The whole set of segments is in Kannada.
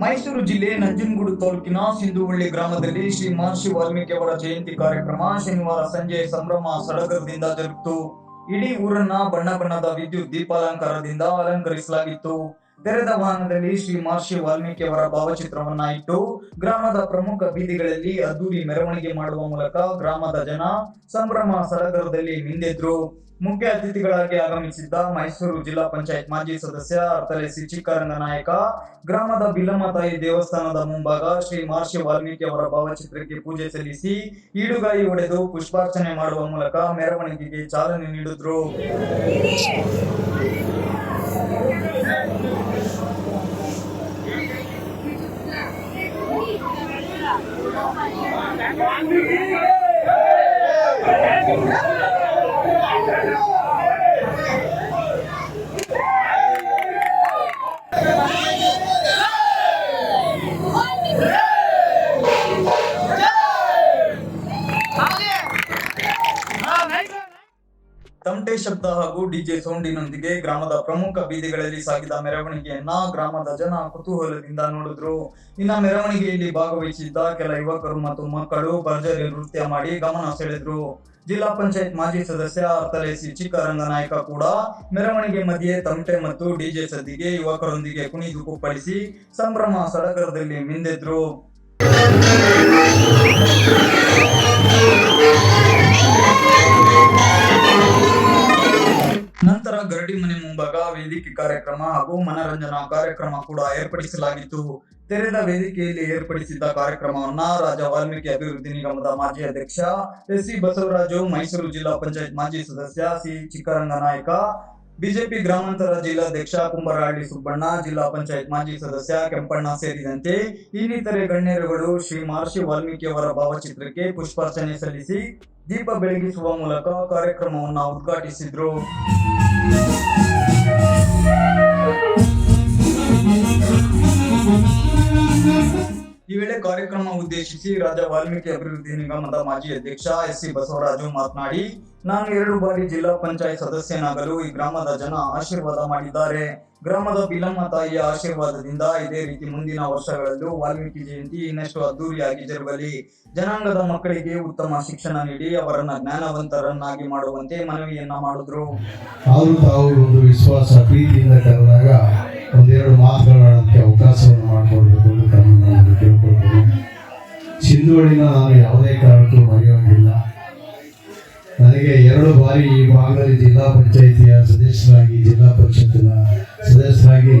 ಮೈಸೂರು ಜಿಲ್ಲೆ ನಂಜನಗೂಡು ತಾಲೂಕಿನ ಸಿಂಧುವಳ್ಳಿ ಗ್ರಾಮದಲ್ಲಿ ಶ್ರೀ ಮಹರ್ಷಿ ವಾಲ್ಮೀಕಿ ಅವರ ಜಯಂತಿ ಕಾರ್ಯಕ್ರಮ ಶನಿವಾರ ಸಂಜೆ ಸಂಭ್ರಮ ಸಡಗರದಿಂದ ಜರುಗಿತು. ಇಡೀ ಊರನ್ನ ಬಣ್ಣ ಬಣ್ಣದ ವಿದ್ಯುತ್ ದೀಪಾಲಂಕಾರದಿಂದ ಅಲಂಕರಿಸಲಾಗಿತ್ತು. ತೆರೆದ ವಾಹನದಲ್ಲಿ ಶ್ರೀ ಮಹರ್ಷಿ ವಾಲ್ಮೀಕಿ ಅವರ ಭಾವಚಿತ್ರವನ್ನ ಇಟ್ಟು ಗ್ರಾಮದ ಪ್ರಮುಖ ಬೀದಿಗಳಲ್ಲಿ ಅದ್ದೂರಿ ಮೆರವಣಿಗೆ ಮಾಡುವ ಮೂಲಕ ಗ್ರಾಮದ ಜನ ಸಂಭ್ರಮ ಸಡಗರದಲ್ಲಿ ನಿಂದಿದ್ರು ಮುಖ್ಯ ಅತಿಥಿಗಳಾಗಿ ಆಗಮಿಸಿದ್ದ ಮೈಸೂರು ಜಿಲ್ಲಾ ಪಂಚಾಯತ್ ಮಾಜಿ ಸದಸ್ಯ ಅರ್ಥಲೇಸಿ ಚಿಕ್ಕರಂಗ ನಾಯಕ, ಗ್ರಾಮದ ಬಿಲ್ಲಮ್ಮ ತಾಯಿ ದೇವಸ್ಥಾನದ ಮುಂಭಾಗ ಶ್ರೀ ಮಹರ್ಷಿ ವಾಲ್ಮೀಕಿ ಅವರ ಭಾವಚಿತ್ರಕ್ಕೆ ಪೂಜೆ ಸಲ್ಲಿಸಿ ಈಡುಗಾಯಿ ಒಡೆದು ಪುಷ್ಪಾರ್ಚನೆ ಮಾಡುವ ಮೂಲಕ ಮೆರವಣಿಗೆಗೆ ಚಾಲನೆ ನೀಡಿದ್ರು. ತಮಟೆ ಶಬ್ದ ಹಾಗೂ ಡಿಜೆ ಸೌಂಡಿನೊಂದಿಗೆ ಗ್ರಾಮದ ಪ್ರಮುಖ ಬೀದಿಗಳಲ್ಲಿ ಸಾಗಿದ ಮೆರವಣಿಗೆಯನ್ನ ಗ್ರಾಮದ ಜನ ಕುತೂಹಲದಿಂದ ನೋಡಿದ್ರು. ಇನ್ನ ಮೆರವಣಿಗೆಯಲ್ಲಿ ಭಾಗವಹಿಸಿದ್ದ ಕೆಲ ಯುವಕರು ಮತ್ತು ಮಕ್ಕಳು ಭರ್ಜರಿ ನೃತ್ಯ ಮಾಡಿ ಗಮನ ಸೆಳೆದ್ರು. ಜಿಲ್ಲಾ ಪಂಚಾಯತ್ ಮಾಜಿ ಸದಸ್ಯ ಅರ್ಥಲೇಸಿ ಚಿಕ್ಕರಂಗ ನಾಯಕ ಕೂಡ ಮೆರವಣಿಗೆ ಮಧ್ಯೆ ತಮಟೆ ಮತ್ತು ಡಿಜೆ ಸದ್ದಿಗೆ ಯುವಕರೊಂದಿಗೆ ಕುಣಿದು ಕುಪ್ಪಳಿಸಿ ಸಂಭ್ರಮ ಸಡಗರದಲ್ಲಿ ಮಿಂದೆದ್ರು. ನಂತರ ಮನೆ ಮುಂಭಾಗ ವೇದಿಕೆ ಕಾರ್ಯಕ್ರಮ ಹಾಗೂ ಮನರಂಜನಾ ಕಾರ್ಯಕ್ರಮ ಕೂಡ ಏರ್ಪಡಿಸಲಾಗಿತ್ತು. ತೆರೆದ ವೇದಿಕೆಯಲ್ಲಿ ಏರ್ಪಡಿಸಿದ್ದ ಕಾರ್ಯಕ್ರಮವನ್ನ ರಾಜ ವಾಲ್ಮೀಕಿ ಅಭಿವೃದ್ಧಿ ನಿಗಮದ ಮಾಜಿ ಅಧ್ಯಕ್ಷ ಎಸ್ ಸಿ ಬಸವರಾಜು, ಮೈಸೂರು ಜಿಲ್ಲಾ ಪಂಚಾಯತ್ ಮಾಜಿ ಸದಸ್ಯ ಸಿ ಚಿಕ್ಕರಂಗ ನಾಯಕ ಬಿಜೆಪಿ ಗ್ರಾಮಾಂತರ ಜಿಲ್ಲಾಧ್ಯಕ್ಷ ಕುಂಬರಹಳ್ಳಿ ಸುಬ್ಬಣ್ಣ, ಜಿಲ್ಲಾ ಪಂಚಾಯತ್ ಮಾಜಿ ಸದಸ್ಯ ಕೆಂಪಣ್ಣ ಸೇರಿದಂತೆ ಇನ್ನಿತರೆ ಗಣ್ಯರುಗಳು ಶ್ರೀ ಮಹರ್ಷಿ ವಾಲ್ಮೀಕಿಯವರ ಭಾವಚಿತ್ರಕ್ಕೆ ಪುಷ್ಪಾರ್ಚನೆ ಸಲ್ಲಿಸಿ ದೀಪ ಬೆಳಗಿಸುವ ಮೂಲಕ ಕಾರ್ಯಕ್ರಮವನ್ನು ಉದ್ಘಾಟಿಸಿದ್ರು. ಈ ವೇಳೆ ಕಾರ್ಯಕ್ರಮ ಉದ್ದೇಶಿಸಿ ರಾಜ ವಾಲ್ಮೀಕಿ ಅಭಿವೃದ್ಧಿ ನಿಗಮದ ಮಾಜಿ ಅಧ್ಯಕ್ಷ ಎಸ್ ಸಿ ಬಸವರಾಜು ಮಾತನಾಡಿ, ನಾನು ಎರಡು ಬಾರಿ ಜಿಲ್ಲಾ ಪಂಚಾಯತ್ ಸದಸ್ಯನಾಗಲು ಈ ಗ್ರಾಮದ ಜನ ಆಶೀರ್ವಾದ ಮಾಡಿದ್ದಾರೆ. ಗ್ರಾಮದ ಬಿಲಮ್ಮ ತಾಯಿಯ ಆಶೀರ್ವಾದದಿಂದ ಇದೇ ರೀತಿ ಮುಂದಿನ ವರ್ಷಗಳಲ್ಲೂ ವಾಲ್ಮೀಕಿ ಜಯಂತಿ ಇನ್ನಷ್ಟು ಅದ್ದೂರಿಯಾಗಿ ಜರುಗಲಿ. ಜನಾಂಗದ ಮಕ್ಕಳಿಗೆ ಉತ್ತಮ ಶಿಕ್ಷಣ ನೀಡಿ ಅವರನ್ನ ಜ್ಞಾನವಂತರನ್ನಾಗಿ ಮಾಡುವಂತೆ ಮನವಿಯನ್ನ ಮಾಡಿದ್ರು. ಅವರು ತಾವು ಒಂದು ವಿಶ್ವಾಸ, ಪ್ರೀತಿಯಿಂದ ಕರೆದಾಗ ಒಂದೆರಡು ಮಾತುಗಳಾಡೋಕ್ಕೆ ಅವಕಾಶವನ್ನು ಮಾಡಿಕೊಡ್ಬೇಕು ಅಂತ ಸಿಂಧುವಳಿನ ನಾನು ಯಾವುದೇ ಕಾರಣಕ್ಕೂ ಮರೆಯುವಂಗಿಲ್ಲ ನನಗೆ ಎರಡು ಬಾರಿ ಈ ಭಾಗದಲ್ಲಿ ಜಿಲ್ಲಾ ಪಂಚಾಯಿತಿಯ ಸದಸ್ಯರಾಗಿ ಜಿಲ್ಲಾ ಪರಿಷತ್ತಿನ ಸದಸ್ಯರಾಗಿ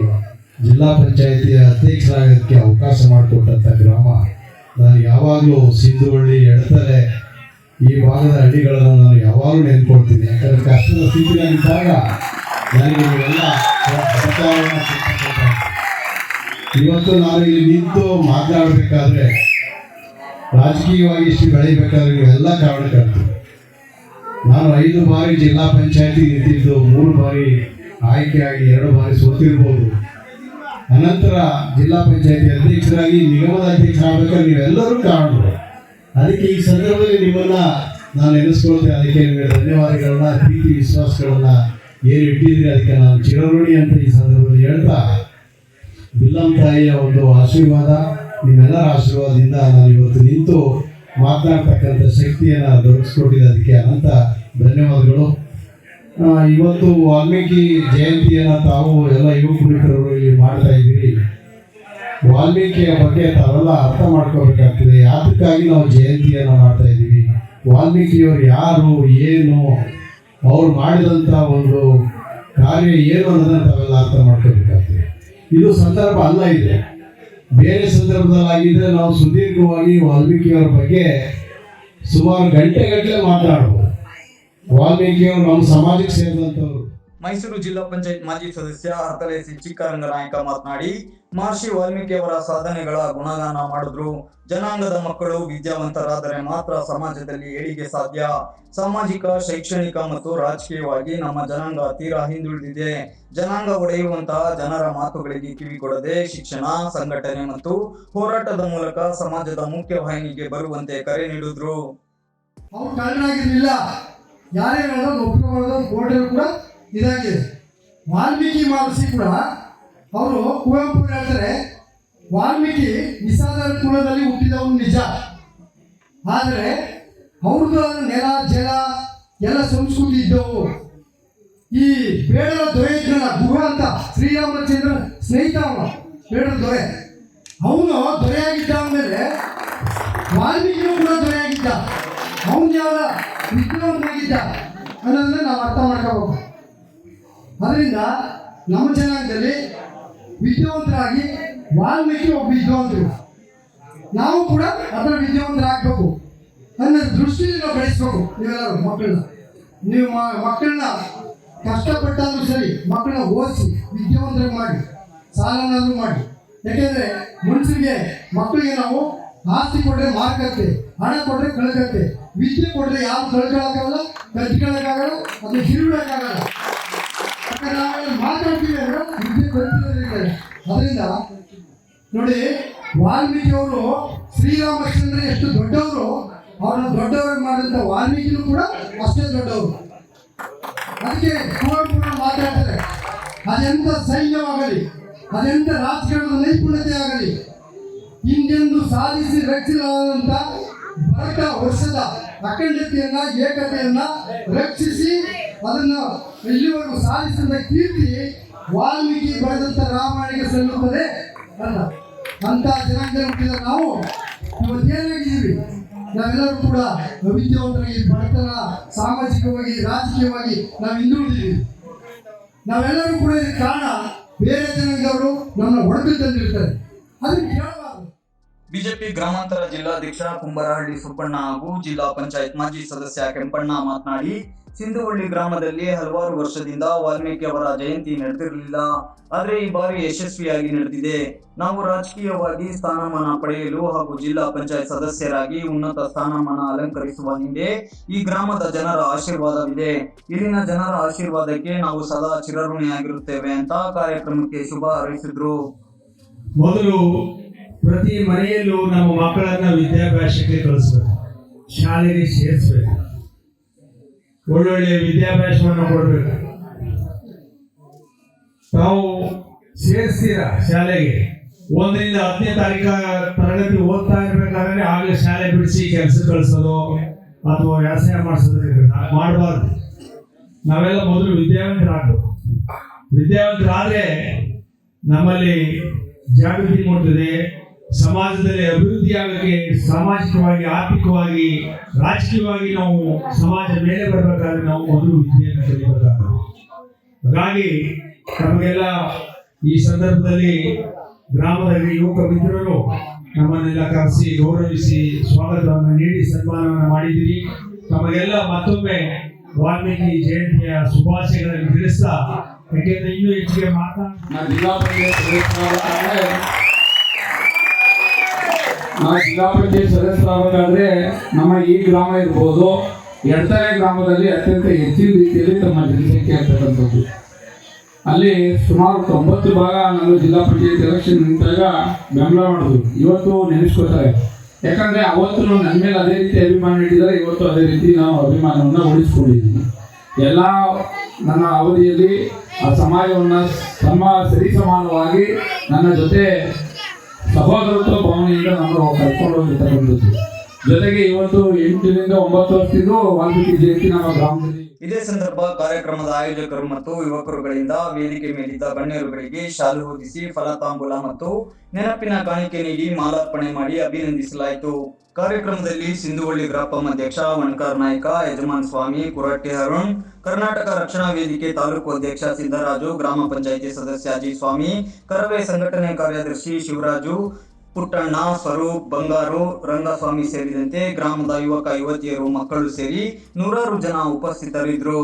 ಜಿಲ್ಲಾ ಪಂಚಾಯಿತಿಯ ಅಧ್ಯಕ್ಷರಾಗೋದಕ್ಕೆ ಅವಕಾಶ ಮಾಡಿಕೊಟ್ಟಂಥ ಗ್ರಾಮ, ನಾನು ಯಾವಾಗಲೂ ಸಿಂಧುವಳ್ಳಿ, ಎಡತಲೆ ಈ ಭಾಗದ ಹಳ್ಳಿಗಳನ್ನು ನಾನು ಯಾವಾಗಲೂ ನೆನ್ಕೊಳ್ತೀನಿ ಯಾಕಂದರೆ ಕಷ್ಟದ ಸ್ಥಿತಿಯಲ್ಲಿದ್ದಾಗ ನನಗೆ ಇವೆಲ್ಲ. ಇವತ್ತು ನಾನು ಇಲ್ಲಿ ನಿಂತು ಮಾತನಾಡಬೇಕಾದ್ರೆ ರಾಜಕೀಯವಾಗಿ ಇಷ್ಟು ಬೆಳಿಬೇಕಾದ್ರೆ ಇವೆಲ್ಲ ಕಾರಣಕರ್ತರು ನಾನು ಐದು ಬಾರಿ ಜಿಲ್ಲಾ ಪಂಚಾಯತಿ ನಿಂತಿದ್ದು, ಮೂರು ಬಾರಿ ಆಯ್ಕೆಯಾಗಿ ಎರಡು ಬಾರಿ ಸೋತಿರ್ಬೋದು. ಅನಂತರ ಜಿಲ್ಲಾ ಪಂಚಾಯತಿ ಅಧ್ಯಕ್ಷರಾಗಿ ನಿಗಮದ ಅಧ್ಯಕ್ಷರಾಗಬೇಕಾದ್ರೆ ನೀವೆಲ್ಲರೂ ಕಾರಣರು. ಅದಕ್ಕೆ ಈ ಸಂದರ್ಭದಲ್ಲಿ ನಿಮ್ಮನ್ನ ನಾನು ನೆನೆಸ್ಕೊಳ್ತೇನೆ ಅದಕ್ಕೆ ನಿಮಗೆ ಧನ್ಯವಾದಗಳನ್ನ, ಪ್ರೀತಿ, ವಿಶ್ವಾಸಗಳನ್ನ ಏನು ಇಟ್ಟಿದ್ರೆ ಅದಕ್ಕೆ ನಾನು ಚಿರಋಣಿ ಅಂತ ಈ ಸಂದರ್ಭದಲ್ಲಿ ಹೇಳ್ತಾ ಬಿಲ್ಲಂ ತಾಯಿಯ ಒಂದು ಆಶೀರ್ವಾದ, ನಿಮ್ಮೆಲ್ಲರ ಆಶೀರ್ವಾದದಿಂದ ನಾನು ಇವತ್ತು ನಿಂತು ಮಾತನಾಡ್ತಕ್ಕಂಥ ಶಕ್ತಿಯನ್ನು ದೊರಕಿಸ್ಕೊಟ್ಟಿದೆ ಅದಕ್ಕೆ ಅನಂತ ಧನ್ಯವಾದಗಳು. ಇವತ್ತು ವಾಲ್ಮೀಕಿ ಜಯಂತಿಯನ್ನು ತಾವು ಎಲ್ಲ ಮಿತ್ರರು ಇಲ್ಲಿ ಮಾಡ್ತಾ ಇದ್ದೀರಿ. ವಾಲ್ಮೀಕಿಯ ಬಗ್ಗೆ ತಾವೆಲ್ಲ ಅರ್ಥ ಮಾಡ್ಕೋಬೇಕಾಗ್ತದೆ. ಅದಕ್ಕಾಗಿ ನಾವು ಜಯಂತಿಯನ್ನು ಮಾಡ್ತಾ ಇದ್ದೀವಿ? ವಾಲ್ಮೀಕಿಯವರು ಯಾರು, ಏನು, ಅವ್ರು ಮಾಡಿದಂಥ ಒಂದು ಕಾರ್ಯ ಏನು ಅನ್ನೋದನ್ನು ತಾವೆಲ್ಲ ಅರ್ಥ ಮಾಡ್ಕೋಬೇಕಾಗ್ತದೆ. ಇದು ಸಂದರ್ಭ ಅಲ್ಲ ಇದೆ. ಬೇರೆ ಸಂದರ್ಭದಲ್ಲಾಗಿದ್ದರೆ ನಾವು ಸುದೀರ್ಘವಾಗಿ ವಾಲ್ಮೀಕಿಯವರ ಬಗ್ಗೆ ಸುಮಾರು ಗಂಟೆಗಟ್ಟಲೆ ಮಾತನಾಡ್ಬೋದು ವಾಲ್ಮೀಕಿಯವರು ನಮ್ಮ ಸಮಾಜಕ್ಕೆ ಸೇರಿದಂತವರು ಮೈಸೂರು ಜಿಲ್ಲಾ ಪಂಚಾಯತ್ ಮಾಜಿ ಸದಸ್ಯ ಅರ್ಥಲೇಸಿ ಚಿಕ್ಕರಂಗ ನಾಯಕ ಮಾತನಾಡಿ ಮಹರ್ಷಿ ವಾಲ್ಮೀಕಿ ಅವರ ಸಾಧನೆಗಳ ಗುಣಗಾನ ಮಾಡಿದ್ರು. ಜನಾಂಗದ ಮಕ್ಕಳು ವಿದ್ಯಾವಂತರಾದರೆ ಮಾತ್ರ ಸಮಾಜದಲ್ಲಿ ಏಳಿಗೆ ಸಾಧ್ಯ. ಸಾಮಾಜಿಕ ಶೈಕ್ಷಣಿಕ ಮತ್ತು ರಾಜಕೀಯವಾಗಿ ನಮ್ಮ ಜನಾಂಗ ತೀರಾ ಹಿಂದುಳಿದಿದೆ. ಜನಾಂಗ ಒಡೆಯುವಂತಹ ಜನರ ಮಾತುಗಳಿಗೆ ಕಿವಿ ಕೊಡದೆ ಶಿಕ್ಷಣ ಸಂಘಟನೆ ಮತ್ತು ಹೋರಾಟದ ಮೂಲಕ ಸಮಾಜದ ಮುಖ್ಯವಾಹಿನಿಗೆ ಬರುವಂತೆ ಕರೆ ನೀಡಿದ್ರು. ಯಾರೇ ಹೇಳೋದು ಒಪ್ಪಿಕೊಳ್ಳೋದು ಕೋರ್ಟಲ್ಲಿ ಕೂಡ ಇದಾಗಿದೆ. ವಾಲ್ಮೀಕಿ ಮಹರ್ಷಿ ಕೂಡ ಅವರು ಕುವೆಂಪು ಹೇಳ್ತಾರೆ, ವಾಲ್ಮೀಕಿ ನಿಸಾದರ ಕುಲದಲ್ಲಿ ಹುಟ್ಟಿದವನು ನಿಜ. ಆದರೆ ಅವ್ರದ್ದು ನೆಲ, ಜಲ, ಎಲ್ಲ ಸಂಸ್ಕೃತಿ ಇದ್ದವು. ಈ ಬೇಡರ ದೊರೆ ಇದ್ರಲ್ಲ ಗುಹ ಅಂತ ಶ್ರೀರಾಮಚಂದ್ರ ಸ್ನೇಹಿತ ಅವನು ಬೇಡರ ದೊರೆ. ಅವನು ದೊರೆಯಾಗಿದ್ದ ಮೇಲೆ ವಾಲ್ಮೀಕಿನೂ ಕೂಡ ದೊರೆಯಾಗಿದ್ದ. ಅವನು ಯಾವ ವಿದ್ವಾಂಸನಾಗಿದ್ದ ಅನ್ನೋದನ್ನ ನಾವು ಅರ್ಥ ಮಾಡ್ಕೋಬೇಕು. ಅದರಿಂದ ನಮ್ಮ ಜನಾಂಗದಲ್ಲಿ ವಿದ್ಯಾವಂತರಾಗಿ ವಾಲ್ಮೀಕಿ ಒಬ್ಬ ವಿದ್ಯಾವಂತರು ನಾವು ಕೂಡ ಅದರ ವಿದ್ಯಾವಂತರಾಗಬೇಕು. ಅನ್ನೋ ದೃಷ್ಟಿಯಿಂದ ನಾವು ಬೆಳೆಸ್ಬೇಕು ನೀವೆಲ್ಲರೂ ಮಕ್ಕಳನ್ನ. ನೀವು ಮಕ್ಕಳನ್ನ ಕಷ್ಟಪಟ್ಟಾದ್ರೂ ಸರಿ ಮಕ್ಕಳನ್ನ ಓದಿಸಿ ವಿದ್ಯಾವಂತರಿಗೆ ಮಾಡಿ, ಸಾಲನಾದ್ರೂ ಮಾಡಿ. ಯಾಕೆಂದ್ರೆ ಮನುಷ್ಯರಿಗೆ ಮಕ್ಕಳಿಗೆ ನಾವು ಆಸ್ತಿ ಕೊಟ್ರೆ ಮಾರ್ಕತ್ತೆ ಹಣ ಕೊಟ್ರೆ ಕಳ್ಕತ್ತೆ ವಿದ್ಯೆ ಕೊಟ್ರೆ ಯಾರು ಕಳ್ಕೊಳಕ್ಕಾಗಲ್ಲ ಕಲ್ತ್ಕೊಳಕ್ಕಾಗಲ್ಲ ಅದು ನಾವೆಲ್ಲ ಮಾತಾಡ್ತೀವಿ ಅಂದ್ರೆ ವಿದ್ಯೆ ಅದರಿಂದ ನೋಡಿ ವಾಲ್ಮೀಕಿ ಅವರು ಶ್ರೀರಾಮಚಂದ್ರ ಎಷ್ಟು ದೊಡ್ಡವರು, ಅವರನ್ನು ದೊಡ್ಡವರು ಮಾಡಿದಂಥ ವಾಲ್ಮೀಕಿನೂ ಕೂಡ ಅಷ್ಟೇ ದೊಡ್ಡವರು. ಅದಕ್ಕೆ ಪುರಾಣ ಮಾತಾಡ್ತಾರೆ ಅದೆಂಥ ಸೈನ್ಯವಾಗಲಿ ಅದೆಂಥ ರಾಜಕಾರಣದ ನೈಪುಣ್ಯತೆ ಆಗಲಿ ಹಿಂದೆಂದು ಸಾಧಿಸಿ ರಕ್ಷಿಸಲಾದಂಥ ಭಾರತ ವರ್ಷದ ಅಖಂಡತೆಯನ್ನ, ಏಕತೆಯನ್ನ ರಕ್ಷಿಸಿ ಅದನ್ನ ಇಲ್ಲಿವರೆಗೂ ಸಾಧಿಸಿದ ಕೀರ್ತಿ ವಾಲ್ಮೀಕಿ ಬರೆದಂತ ರಾಮಾಯಣಕ್ಕೆ ಸಲ್ಲುತ್ತದೆ ಅಲ್ಲ ಅಂತ ಜನಾಂಗ ನಾವು ಇವತ್ತೇನಾಗಿದ್ದೀವಿ? ನಾವೆಲ್ಲರೂ ಕೂಡ ವಿದ್ಯಾವಂತರಾಗಿ ಬಡತನ ಸಾಮಾಜಿಕವಾಗಿ, ರಾಜಕೀಯವಾಗಿ ನಾವು ಹಿಂದುಳಿದಿದ್ದೀವಿ ನಾವೆಲ್ಲರೂ ಕೂಡ ಇದಕ್ಕೆ ಕಾರಣ ಬೇರೆ ಜನಾಂಗದವರು ನಮ್ಮನ್ನ ಹೊಡೆದು ತಂದಿರ್ತಾರೆ. ಅದಕ್ಕೆ ಬಿಜೆಪಿ ಗ್ರಾಮಾಂತರ ಜಿಲ್ಲಾಧ್ಯಕ್ಷ ಕುಂಬರಹಳ್ಳಿ ಸುಬ್ಬಣ್ಣ ಹಾಗೂ ಜಿಲ್ಲಾ ಪಂಚಾಯತ್ ಮಾಜಿ ಸದಸ್ಯ ಕೆಂಪಣ್ಣ ಮಾತನಾಡಿ ಸಿಂಧುವಳ್ಳಿ ಗ್ರಾಮದಲ್ಲಿ ಹಲವಾರು ವರ್ಷದಿಂದ ವಾಲ್ಮೀಕಿ ಅವರ ಜಯಂತಿ ನಡೆದಿರಲಿಲ್ಲ. ಆದರೆ ಈ ಬಾರಿ ಯಶಸ್ವಿಯಾಗಿ ನಡೆದಿದೆ. ನಾವು ರಾಜಕೀಯವಾಗಿ ಸ್ಥಾನಮಾನ ಪಡೆಯಲು ಹಾಗೂ ಜಿಲ್ಲಾ ಪಂಚಾಯತ್ ಸದಸ್ಯರಾಗಿ ಉನ್ನತ ಸ್ಥಾನಮಾನ ಅಲಂಕರಿಸುವ ಹಿಂದೆ ಈ ಗ್ರಾಮದ ಜನರ ಆಶೀರ್ವಾದವಿದೆ. ಇಲ್ಲಿನ ಜನರ ಆಶೀರ್ವಾದಕ್ಕೆ ನಾವು ಸದಾ ಚಿರಋಣಿಯಾಗಿರುತ್ತೇವೆ ಅಂತ ಕಾರ್ಯಕ್ರಮಕ್ಕೆ ಶುಭ ಹಾರೈಸಿದ್ರು. ಮೊದಲು ಪ್ರತಿ ಮನೆಯಲ್ಲೂ ನಮ್ಮ ಮಕ್ಕಳನ್ನ ವಿದ್ಯಾಭ್ಯಾಸಕ್ಕೆ ಕಳಿಸ್ಬೇಕು. ಶಾಲೆಗೆ ಸೇರಿಸ್ಬೇಕು. ಒಳ್ಳೊಳ್ಳೆ ವಿದ್ಯಾಭ್ಯಾಸವನ್ನು ಕೊಡಬೇಕು. ತಾವು ಸೇರಿಸ್ತೀರ ಶಾಲೆಗೆ. ಒಂದರಿಂದ ಹತ್ತನೇ ತಾರೀಕ ತರಗತಿ ಓದ್ತಾ ಇರ್ಬೇಕಾದ್ರೆ ಆಗಲೇ ಶಾಲೆ ಬಿಡಿಸಿ ಕೆಲಸ ಕಳಿಸೋದು ಅಥವಾ ವ್ಯವಸಾಯ ಮಾಡಿಸೋದು ಮಾಡಬಾರ್ದು. ನಾವೆಲ್ಲ ಮೊದಲು ವಿದ್ಯಾವಂತರಾಗಬೇಕು. ವಿದ್ಯಾವಂತರಾದ್ರೆ ನಮ್ಮಲ್ಲಿ ಜಾಗೃತಿ ಮೂಡ್ತದೆ. ಸಮಾಜದಲ್ಲಿ ಅಭಿವೃದ್ಧಿ ಆಗಕ್ಕೆ ಸಾಮಾಜಿಕವಾಗಿ, ಆರ್ಥಿಕವಾಗಿ, ರಾಜಕೀಯವಾಗಿ ನಾವು ಸಮಾಜ ಮೇಲೆ ಬರಬೇಕಾದ್ರೆ ನಾವು ಮೊದಲು ವಿದ್ಯೆಯನ್ನು ಕಲಿಬೇಕಾಗ್ತದೆ ಹಾಗಾಗಿ ನಮಗೆಲ್ಲ ಈ ಸಂದರ್ಭದಲ್ಲಿ ಗ್ರಾಮದಲ್ಲಿ ಯುವಕ ಮಿತ್ರರು ನಮ್ಮನ್ನೆಲ್ಲ ಕರೆಸಿ, ಗೌರವಿಸಿ ಸ್ವಾಗತವನ್ನು ನೀಡಿ, ಸನ್ಮಾನವನ್ನು ಮಾಡಿದ್ದೀರಿ. ನಮಗೆಲ್ಲ ಮತ್ತೊಮ್ಮೆ ವಾಲ್ಮೀಕಿ ಜಯಂತಿಯ ಶುಭಾಶಯಗಳನ್ನು ತಿಳಿಸ್ತಾ, ಯಾಕೆಂದ್ರೆ ಇನ್ನೂ ಹೆಚ್ಚಿಗೆ ಮಾತಾಡ ನಾ ಜಿಲ್ಲಾ ಪಂಚಾಯತ್ ಸದಸ್ಯರಾಗಬೇಕಾದ್ರೆ ನಮ್ಮ ಈ ಗ್ರಾಮ ಇರ್ಬೋದು ಎಡತಲೆ ಗ್ರಾಮದಲ್ಲಿ ಅತ್ಯಂತ ಹೆಚ್ಚಿನ ರೀತಿಯಲ್ಲಿ ತಮ್ಮ ಜನಸಂಖ್ಯೆ ಆಗ್ತಕ್ಕಂಥದ್ದು. ಅಲ್ಲಿ ಸುಮಾರು ತೊಂಬತ್ತು ಭಾಗ ನಾನು ಜಿಲ್ಲಾ ಪಂಚಾಯತ್ ಎಲೆಕ್ಷನ್ ನಿಂತಾಗ ಬೆಂಬಲ ಮಾಡಿದ್ರು ಇವತ್ತು ನೆನೆಸ್ಕೋತಾರೆ. ಯಾಕಂದ್ರೆ ಅವತ್ತು ನನ್ನ ಮೇಲೆ ಅದೇ ರೀತಿ ಅಭಿಮಾನ ಇಟ್ಟಿದ್ದಾರೆ, ಇವತ್ತು ಅದೇ ರೀತಿ ನಾವು ಅಭಿಮಾನವನ್ನು ಉಳಿಸ್ಕೊಂಡಿದ್ದೀವಿ. ಎಲ್ಲ ನನ್ನ ಅವಧಿಯಲ್ಲಿ ಆ ಸಮಾಜವನ್ನು ಸಮ, ಸರಿಸಮಾನವಾಗಿ ನನ್ನ ಜೊತೆ ಸಹೋದರತ್ವ ಭಾವನೆಯಿಂದ ನಾನು ಕರ್ಕೊಂಡು ಹೋಗಿರ್ತಕ್ಕಂಥದ್ದು ಜೊತೆಗೆ ಇವತ್ತು ಎಂಟರಿಂದ ಒಂಬತ್ತು ವರ್ಷದ್ದು ವಾಲ್ಮೀಕಿ ಜಯಂತಿ ನಮ್ಮ ಗ್ರಾಮದಲ್ಲಿ. ಇದೇ ಸಂದರ್ಭ ಕಾರ್ಯಕ್ರಮದ ಆಯೋಜಕರು ಮತ್ತು ಯುವಕರುಗಳಿಂದ ವೇದಿಕೆ ಮೇಲಿದ್ದ ಗಣ್ಯರುಗಳಿಗೆ ಶಾಲು ಹೊದಿಸಿ ಫಲತಾಂಬೂಲ ಮತ್ತು ನೆನಪಿನ ಕಾಣಿಕೆ ನೀಡಿ ಮಾಲಾರ್ಪಣೆ ಮಾಡಿ ಅಭಿನಂದಿಸಲಾಯಿತು. ಕಾರ್ಯಕ್ರಮದಲ್ಲಿ ಸಿಂಧುವಳ್ಳಿ ಗ್ರಾಪಂ ಅಧ್ಯಕ್ಷ, ವಣಕಾರ್ ನಾಯ್ಕ, ಯಜಮಾನ್ ಸ್ವಾಮಿ, ಕುರಟ್ಟಿ ಅರುಣ್, ಕರ್ನಾಟಕ ರಕ್ಷಣಾ ವೇದಿಕೆ ತಾಲೂಕು ಅಧ್ಯಕ್ಷ ಸಿದ್ದರಾಜು, ಗ್ರಾಮ ಪಂಚಾಯಿತಿ ಸದಸ್ಯ ಅಜಿ ಸ್ವಾಮಿ, ಕರವೇ ಸಂಘಟನೆ ಕಾರ್ಯದರ್ಶಿ ಶಿವರಾಜು ಪುಟ್ಟಣ್ಣ ಸ್ವರೂಪ್ ಬಂಗಾರು ರಂಗಸ್ವಾಮಿ ಸೇರಿದಂತೆ ಗ್ರಾಮದ ಯುವಕ ಯುವತಿಯರು ಮಕ್ಕಳು ಸೇರಿ ನೂರಾರು ಜನ ಉಪಸ್ಥಿತರಿದ್ದರು.